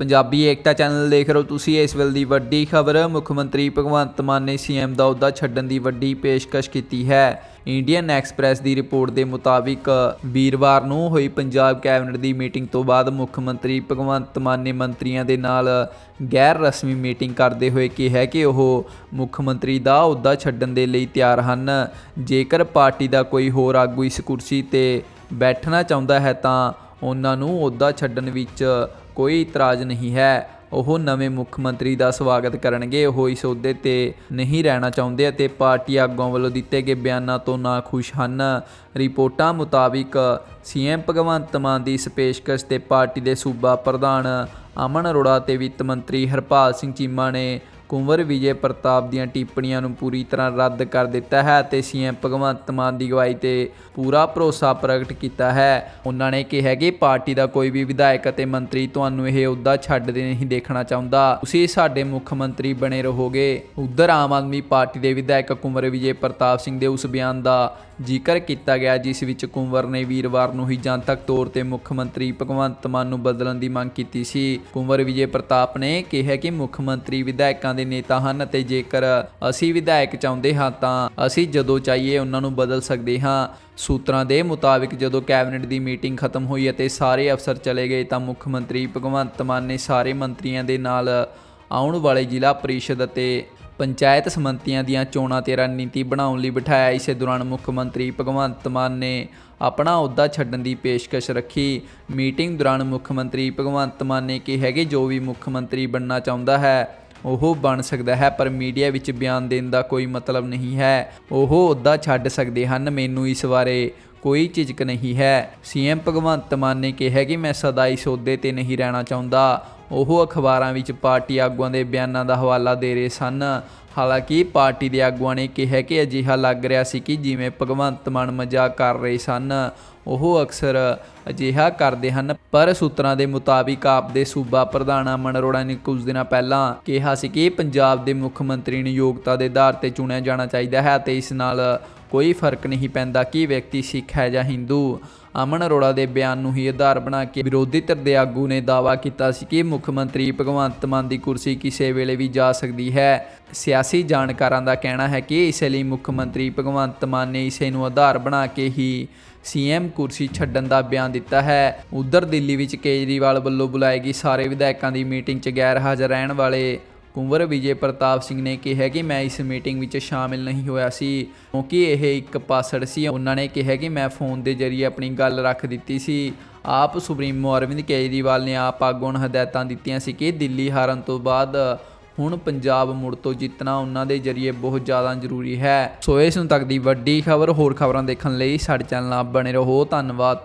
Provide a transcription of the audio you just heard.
ਪੰਜਾਬੀ ਏਕਤਾ channel ਦੇਖ ਰਹੇ ਹੋ ਤੁਸੀਂ, ਇਸ ਵੇਲੇ ਦੀ ਵੱਡੀ ਖਬਰ, ਮੁੱਖ ਮੰਤਰੀ ਭਗਵੰਤ ਮਾਨ ਨੇ ਸੀਐਮ ਦਾ ਅਹੁਦਾ ਛੱਡਣ ਦੀ ਵੱਡੀ ਪੇਸ਼ਕਸ਼ ਕੀਤੀ ਹੈ। ਇੰਡੀਅਨ ਐਕਸਪ੍ਰੈਸ ਦੀ ਰਿਪੋਰਟ ਦੇ ਮੁਤਾਬਿਕ ਵੀਰਵਾਰ ਨੂੰ ਹੋਈ ਪੰਜਾਬ ਕੈਬਨਿਟ ਦੀ ਮੀਟਿੰਗ ਤੋਂ ਬਾਅਦ ਮੁੱਖ ਮੰਤਰੀ ਭਗਵੰਤ ਮਾਨ ਨੇ ਮੰਤਰੀਆਂ ਦੇ ਨਾਲ ਗੈਰ ਰਸਮੀ ਮੀਟਿੰਗ ਕਰਦੇ ਹੋਏ ਕਿਹਾ ਕਿ ਉਹ ਮੁੱਖ ਮੰਤਰੀ ਦਾ ਅਹੁਦਾ ਛੱਡਣ ਦੇ ਲਈ ਤਿਆਰ ਹਨ। ਜੇਕਰ ਪਾਰਟੀ ਦਾ ਕੋਈ ਹੋਰ ਆਗੂ ਇਸ ਕੁਰਸੀ ਤੇ ਬੈਠਣਾ ਚਾਹੁੰਦਾ ਹੈ ਤਾਂ ਉਹਨਾਂ ਨੂੰ ਅਹੁਦਾ ਛੱਡਣ ਵਿੱਚ ਕੋਈ ਇਤਰਾਜ਼ ਨਹੀਂ ਹੈ। ਉਹ ਨਵੇਂ ਮੁੱਖ ਮੰਤਰੀ ਦਾ ਸਵਾਗਤ ਕਰਨਗੇ। ਉਹ ਇਸ ਅਹੁਦੇ ਤੇ ਨਹੀਂ ਰਹਿਣਾ ਚਾਹੁੰਦੇ ਅਤੇ ਪਾਰਟੀ ਆਗੂਆਂ ਵੱਲੋਂ ਦਿੱਤੇ ਗਏ ਬਿਆਨਾਂ ਤੋਂ ਨਾ ਖੁਸ਼ ਹਨ। ਰਿਪੋਰਟਾਂ ਮੁਤਾਬਿਕ ਸੀਐਮ ਭਗਵੰਤ ਮਾਨ ਦੀ ਇਸ ਪੇਸ਼ਕਸ਼ ਤੇ ਪਾਰਟੀ ਦੇ ਸੂਬਾ ਪ੍ਰਧਾਨ ਅਮਨ ਅਰੋੜਾ ਤੇ ਵਿੱਤ ਮੰਤਰੀ ਹਰਪਾਲ ਸਿੰਘ ਚੀਮਾ ਨੇ ਕੁੰਵਰ ਵਿਜੇ ਪ੍ਰਤਾਪ ਦੀਆਂ ਟਿੱਪਣੀਆਂ ਨੂੰ ਪੂਰੀ ਤਰ੍ਹਾਂ ਰੱਦ ਕਰ ਦਿੱਤਾ ਹੈ ਅਤੇ ਸੀਐਮ ਭਗਵੰਤ ਮਾਨ ਦੀ ਅਗਵਾਈ ਤੇ ਪੂਰਾ ਭਰੋਸਾ ਪ੍ਰਗਟ ਕੀਤਾ ਹੈ। ਉਹਨਾਂ ਨੇ ਕਿਹਾ ਕਿ ਪਾਰਟੀ ਦਾ ਕੋਈ ਵੀ ਵਿਧਾਇਕ ਅਤੇ ਮੰਤਰੀ ਤੁਹਾਨੂੰ ਇਹ ਅਹੁਦਾ ਛੱਡਦੇ ਨਹੀਂ ਦੇਖਣਾ ਚਾਹੁੰਦਾ। ਤੁਸੀਂ ਸਾਡੇ ਮੁੱਖ ਮੰਤਰੀ ਬਣੇ ਰਹੋਗੇ। ਉਧਰ ਆਮ ਆਦਮੀ ਪਾਰਟੀ ਦੇ ਵਿਧਾਇਕ ਕੁੰਵਰ ਵਿਜੇ ਪ੍ਰਤਾਪ ਸਿੰਘ ਦੇ ਉਸ ਬਿਆਨ ਦਾ ਜ਼ਿਕਰ ਕੀਤਾ ਗਿਆ, ਜਿਸ ਵਿੱਚ ਕੁੰਵਰ ਨੇ ਵੀਰਵਾਰ ਨੂੰ ਹੀ ਜਨਤਕ ਤੌਰ ਤੇ ਮੁੱਖ ਮੰਤਰੀ ਭਗਵੰਤ ਮਾਨ ਨੂੰ ਬਦਲਣ ਦੀ ਮੰਗ ਕੀਤੀ ਸੀ। ਕੁੰਵਰ ਵਿਜੇ ਪ੍ਰਤਾਪ ਨੇ ਕਿਹਾ ਕਿ ਮੁੱਖ ਮੰਤਰੀ ਵਿਧਾਇਕਾਂ ਦੇ ਨੇਤਾ ਹਨ ਅਤੇ ਜੇਕਰ ਅਸੀਂ ਵਿਧਾਇਕ ਚਾਹੁੰਦੇ ਹਾਂ ਤਾਂ ਅਸੀਂ ਜਦੋਂ ਚਾਹੀਏ ਉਹਨਾਂ ਨੂੰ ਬਦਲ ਸਕਦੇ ਹਾਂ। ਸੂਤਰਾਂ ਦੇ ਮੁਤਾਬਿਕ ਜਦੋਂ ਕੈਬਨਿਟ ਦੀ ਮੀਟਿੰਗ ਖਤਮ ਹੋਈ ਅਤੇ ਸਾਰੇ ਅਫਸਰ ਚਲੇ ਗਏ ਤਾਂ ਮੁੱਖ ਮੰਤਰੀ ਭਗਵੰਤ ਮਾਨ ਨੇ ਸਾਰੇ ਮੰਤਰੀਆਂ ਦੇ ਨਾਲ ਆਉਣ ਵਾਲੇ ਜ਼ਿਲ੍ਹਾ ਪਰਿਸ਼ਦ ਅਤੇ ਪੰਚਾਇਤ ਸਮੰਤੀਆਂ ਦੀਆਂ ਚੋਣਾਂ ਤੇ ਰਣਨੀਤੀ ਬਣਾਉਣ ਲਈ ਬਿਠਾਇਆ। ਇਸੇ ਦੌਰਾਨ ਮੁੱਖ ਮੰਤਰੀ ਭਗਵੰਤ ਮਾਨ ਨੇ ਆਪਣਾ ਅਹੁਦਾ ਛੱਡਣ ਦੀ ਪੇਸ਼ਕਸ਼ ਰੱਖੀ। ਮੀਟਿੰਗ ਦੌਰਾਨ ਮੁੱਖ ਮੰਤਰੀ ਭਗਵੰਤ ਮਾਨ ਨੇ ਕਿਹਾ ਕਿ ਜੋ ਵੀ ਮੁੱਖ ਮੰਤਰੀ ਬਣਨਾ ਚਾਹੁੰਦਾ ਹੈ ਉਹ ਬਣ ਸਕਦਾ ਹੈ, ਪਰ ਮੀਡੀਆ ਵਿੱਚ ਬਿਆਨ ਦੇਣ ਦਾ ਕੋਈ ਮਤਲਬ ਨਹੀਂ ਹੈ। ਉਹ ਅਹੁਦਾ ਛੱਡ ਸਕਦੇ ਹਨ, ਮੈਨੂੰ ਇਸ ਬਾਰੇ ਕੋਈ ਝਿਜਕ ਨਹੀਂ ਹੈ। ਸੀਐਮ ਭਗਵੰਤ ਮਾਨ ਨੇ ਕਿਹਾ ਕਿ ਮੈਂ ਸਦਾ ਇਸ ਅਹੁਦੇ ਤੇ ਨਹੀਂ ਰਹਿਣਾ ਚਾਹੁੰਦਾ। ਉਹ ਅਖਬਾਰਾਂ ਵਿੱਚ ਪਾਰਟੀ ਆਗੂਆਂ ਦੇ ਬਿਆਨਾਂ ਦਾ ਹਵਾਲਾ ਦੇ ਰਹੇ ਸਨ। ਹਾਲਾਂਕਿ ਪਾਰਟੀ ਦੇ ਆਗੂਆਂ ਨੇ ਕਿਹਾ ਕਿ ਅਜਿਹਾ ਲੱਗ ਰਿਹਾ ਸੀ ਕਿ ਜਿਵੇਂ ਭਗਵੰਤ ਮਾਨ ਮਜ਼ਾਕ ਕਰ ਰਹੇ ਸਨ, ਉਹ ਅਕਸਰ ਅਜਿਹਾ ਕਰਦੇ ਹਨ। ਪਰ ਸੂਤਰਾਂ ਦੇ ਮੁਤਾਬਿਕ ਆਪ ਦੇ ਸੂਬਾ ਪ੍ਰਧਾਨ ਅਮਨ ਅਰੋੜਾ ਨੇ ਕੁਝ ਦਿਨਾਂ ਪਹਿਲਾਂ ਕਿਹਾ ਸੀ ਕਿ ਪੰਜਾਬ ਦੇ ਮੁੱਖ ਮੰਤਰੀ ਨੂੰ ਯੋਗਤਾ ਦੇ ਆਧਾਰ ਤੇ ਚੁਣਿਆ ਜਾਣਾ ਚਾਹੀਦਾ ਹੈ ਅਤੇ ਇਸ ਨਾਲ ਕੋਈ ਫ਼ਰਕ ਨਹੀਂ ਪੈਂਦਾ ਕਿ ਵਿਅਕਤੀ ਸਿੱਖ ਹੈ ਜਾਂ ਹਿੰਦੂ। ਅਮਨ ਅਰੋੜਾ ਦੇ ਬਿਆਨ ਨੂੰ ਹੀ ਆਧਾਰ ਬਣਾ ਕੇ ਵਿਰੋਧੀ ਧਿਰ ਦੇ ਆਗੂ ਨੇ ਦਾਅਵਾ ਕੀਤਾ ਸੀ ਕਿ ਮੁੱਖ ਮੰਤਰੀ ਭਗਵੰਤ ਮਾਨ ਦੀ ਕੁਰਸੀ ਕਿਸੇ ਵੇਲੇ ਵੀ ਜਾ ਸਕਦੀ ਹੈ। ਸਿਆਸੀ ਜਾਣਕਾਰਾਂ ਦਾ ਕਹਿਣਾ ਹੈ ਕਿ ਇਸੇ ਲਈ ਮੁੱਖ ਮੰਤਰੀ ਭਗਵੰਤ ਮਾਨ ਨੇ ਇਸੇ ਨੂੰ ਆਧਾਰ ਬਣਾ ਕੇ ਹੀ ਸੀਐਮ ਕੁਰਸੀ ਛੱਡਣ ਦਾ ਬਿਆਨ ਦਿੱਤਾ ਹੈ। ਉਧਰ ਦਿੱਲੀ ਵਿੱਚ ਕੇਜਰੀਵਾਲ ਵੱਲੋਂ ਬੁਲਾਈ ਗਈ ਸਾਰੇ ਵਿਧਾਇਕਾਂ ਦੀ ਮੀਟਿੰਗ 'ਚ ਗੈਰ ਹਾਜ਼ਰ ਰਹਿਣ ਵਾਲੇ ਕੁੰਵਰ ਵਿਜੇ ਪ੍ਰਤਾਪ ਸਿੰਘ ਨੇ ਕਿਹਾ ਕਿ ਮੈਂ ਇਸ ਮੀਟਿੰਗ ਵਿੱਚ ਸ਼ਾਮਿਲ ਨਹੀਂ ਹੋਇਆ ਸੀ, ਕਿਉਂਕਿ ਇਹ ਇੱਕ ਪਾਸੜ ਸੀ। ਉਹਨਾਂ ਨੇ ਕਿਹਾ ਕਿ ਮੈਂ ਫੋਨ ਦੇ ਜ਼ਰੀਏ ਆਪਣੀ ਗੱਲ ਰੱਖ ਦਿੱਤੀ ਸੀ। ਆਪ ਸੁਪਰੀਮੋ ਅਰਵਿੰਦ ਕੇਜਰੀਵਾਲ ਨੇ ਆਪ ਆਗੂਆਂ ਨੂੰ ਹਦਾਇਤਾਂ ਦਿੱਤੀਆਂ ਸੀ ਕਿ ਦਿੱਲੀ ਹਾਰਨ ਤੋਂ ਬਾਅਦ ਹੁਣ ਪੰਜਾਬ ਮੁੜ ਤੋਂ ਜਿੱਤਣਾ ਉਹਨਾਂ ਦੇ ਜ਼ਰੀਏ ਬਹੁਤ ਜ਼ਿਆਦਾ ਜ਼ਰੂਰੀ ਹੈ। ਸੋ ਇਸ ਨੂੰ ਤੱਕ ਦੀ ਵੱਡੀ ਖਬਰ, ਹੋਰ ਖਬਰਾਂ ਦੇਖਣ ਲਈ ਸਾਡੇ ਚੈਨਲ ਨਾਲ ਬਣੇ ਰਹੋ। ਧੰਨਵਾਦ।